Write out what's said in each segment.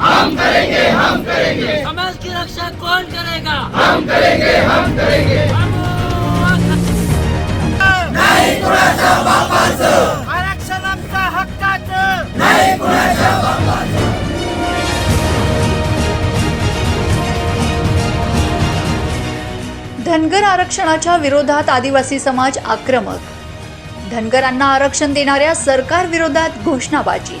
हम करेंगे हम करेंगे। समाज की रक्षा कौन करेगा? हम करेंगे हम करेंगे। नाही कुणाच्या बापाचं। आरक्षण आमच्या हक्काचं। नाही कुणाच्या धनगर आरक्षणाच्या विरोधात आदिवासी समाज आक्रमक. धनगरांना आरक्षण देणाऱ्या सरकार विरोधात घोषणाबाजी.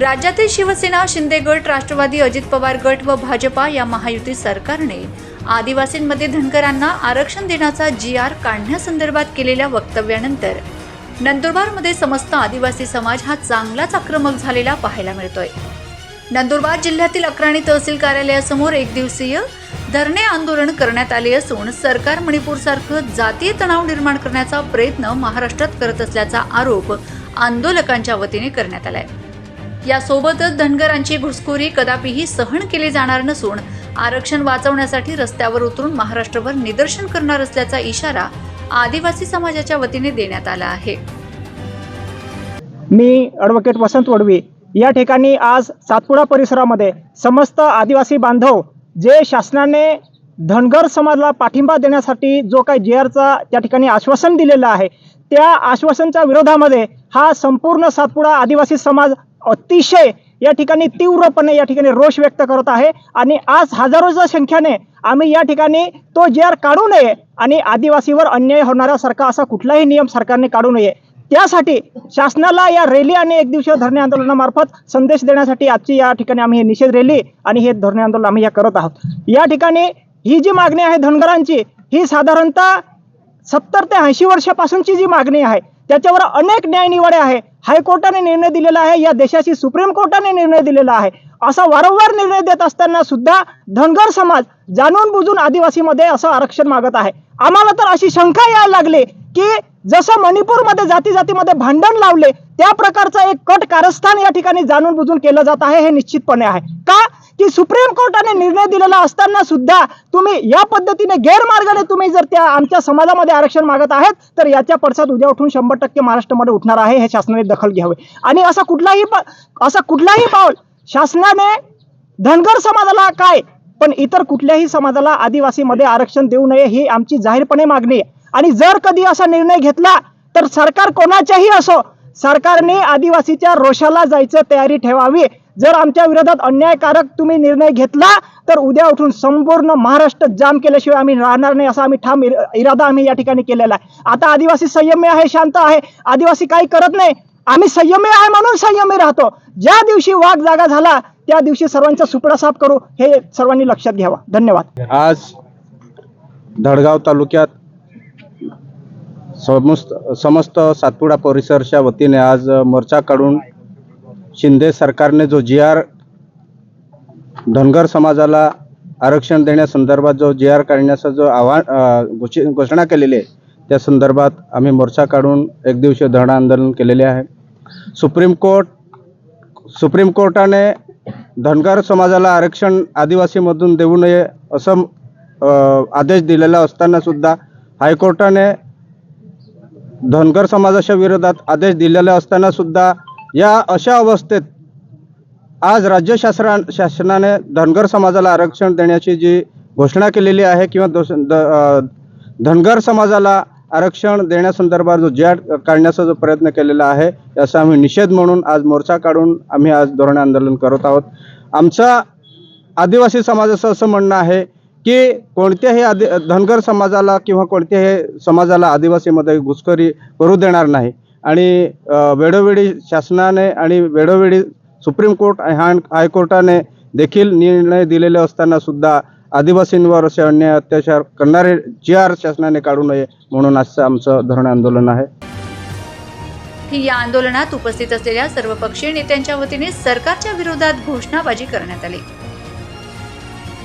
राज्यातील शिवसेना शिंदे गट राष्ट्रवादी अजित पवार गट व भाजपा या महायुती सरकारने आदिवासींमध्ये धनगरांना आरक्षण देण्याचा जी आर काढण्यासंदर्भात केलेल्या वक्तव्यानंतर नंदुरबारमध्ये समस्त आदिवासी समाज हा चांगलाच आक्रमक झालेला पाहायला मिळतोय. नंदुरबार जिल्ह्यातील अक्राणी तहसील कार्यालयासमोर एक दिवसीय धरणे आंदोलन करण्यात आले असून सरकार मणिपूरसारखं जातीय तणाव निर्माण करण्याचा प्रयत्न महाराष्ट्रात करत असल्याचा आरोप आंदोलकांच्या वतीने करण्यात आलाय. यासोबतच धनगरांची घुसखोरी कदापिही सहन केली जाणार नसून आरक्षण वाचवण्यासाठी रस्त्यावर उतरून महाराष्ट्रभर निदर्शन करणार असल्याचा इशारा आदिवासी समाजाच्या वतीने देण्यात आला आहे. मी ॲडव्होकेट वसंत वडवी. या ठिकाणी आज सातपुडा परिसरामध्ये समस्त आदिवासी बांधव जे शासनाने धनगर समाजाला पाठिंबा देण्यासाठी जो काही जे आरचा त्या ठिकाणी आश्वासन दिलेलं आहे त्या आश्वासनच्या विरोधामध्ये हा संपूर्ण सातपुडा आदिवासी समाज अतिशय या ठिकाणी तीव्रपणे या ठिकाणी रोष व्यक्त करत आहे. आणि आज हजारोच्या संख्येने आम्ही या ठिकाणी तो जे आर काढू नये आणि आदिवासीवर अन्याय होणाऱ्यासारखा असा कुठलाही नियम सरकारने काढू नये. त्यासाठी शासनाला या रॅली आणि एक दिवसीय धरणे आंदोलनामार्फत संदेश देण्यासाठी आजची या ठिकाणी आम्ही हे निषेध रॅली आणि हे धरणे आंदोलन आम्ही या करत आहोत. या ठिकाणी ही जी मागणी आहे धनगरांची ही साधारणतः सत्तर ते ऐंशी वर्षापासूनची जी मागणी आहे त्याच्यावर अनेक न्यायनिवाडे आहे. हायकोर्टाने निर्णय दिलेला आहे. या देशाची सुप्रीम कोर्टाने निर्णय दिलेला आहे. असा वारंवार निर्णय देत असताना सुद्धा धनगर समाज जाणून बुजून आदिवासीमध्ये असं आरक्षण मागत आहे. आम्हाला तर अशी शंका यायला लागली की जसं मणिपूरमध्ये जाती जातीमध्ये भांडण लावले त्या प्रकारचं एक कट कारस्थान या ठिकाणी जाणून बुजून केलं जात आहे हे निश्चितपणे आहे. का? की सुप्रीम कोर्टाने निर्णय दिलेला असताना सुद्धा तुम्ही या पद्धतीने गैरमार्गाने तुम्ही जर त्या आमच्या समाजामध्ये आरक्षण मागत आहेत तर याच्या पडसाद उद्या उठून शंभर टक्के महाराष्ट्रामध्ये उठणार आहे हे शासनाने दखल घ्यावे. आणि असा कुठलाही असा कुठलाही पाऊल शासनाने धनगर समाजाला काय? पण इतर कुठल्याही समाजाला आदिवासीमध्ये आरक्षण देऊ नये ही आमची जाहीरपणे मागणी आहे. आणि जर कधी असा निर्णय घेतला तर सरकार कोणाच्याही असो सरकारने आदिवासीच्या रोषाला जायचं तयारी ठेवावी. जर आमच्या विरोधात अन्यायकारक तुम्ही निर्णय घेतला तर उद्या उठून संपूर्ण महाराष्ट्र जाम केल्याशिवाय आम्ही राहणार नाही असा आम्ही ठाम इरादा आम्ही या ठिकाणी केलेला आहे. आता आदिवासी संयमी आहे शांत आहे. आदिवासी काही करत नाही. आम्ही संयमी आहे म्हणून संयमी राहतो. ज्या दिवशी वाघ जागा झाला त्या दिवशी सर्वांचा सुपडा साफ करू हे सर्वांनी लक्षात घ्यावा. धन्यवाद. आज धडगाव तालुक्यात समस्त समस्त सातपुडा परिसरच्या वतीने आज मोर्चा काढून शिंदे सरकारने जो जी आर धनगर समाजाला आरक्षण देण्यासंदर्भात जो जी आर काढण्याचा जो आव्हान घोषणा केलेली आहे त्या संदर्भात आम्ही मोर्चा काढून एक दिवसीय धरणे आंदोलन केलेले आहे. सुप्रीम कोर्ट सुप्रीम कोर्टाने धनगर समाजाला आरक्षण आदिवासीमधून देऊ नये असं आदेश दिलेला असताना सुद्धा हायकोर्टाने धनगर समाजाच्या विरोधात आदेश दिलेला असताना सुद्धा या अशा अवस्थेत आज राज्य शासना शासनाने धनगर समाजाला आरक्षण देण्याची जी घोषणा केलेली आहे किंवा दोष द- धनगर समाजाला आरक्षण देण्यासंदर्भात जो जॅट काढण्याचा जो प्रयत्न केलेला आहे याचा आम्ही निषेध म्हणून आज मोर्चा काढून आम्ही आज धोरण आंदोलन करत आहोत. आमचा आदिवासी समाजाचं असं म्हणणं आहे की कोणत्याही आदि धनगर समाजाला किंवा कोणत्याही समाजाला आदिवासीमध्ये घुसखोरी करू देणार नाही. आणि वेळोवेळी शासनाने आणि वेळोवेळी सुप्रीम कोर्ट आणि हायकोर्टाने देखील निर्णय दिलेले असताना सुद्धा आदिवासींवर असे अन्याय अत्याचार करणारे जी आर शासनाने काढू नये म्हणून आजचं आमचं धरण आंदोलन आहे. या आंदोलनात उपस्थित असलेल्या सर्वपक्षीय नेत्यांच्या वतीने सरकारच्या विरोधात घोषणाबाजी करण्यात आली.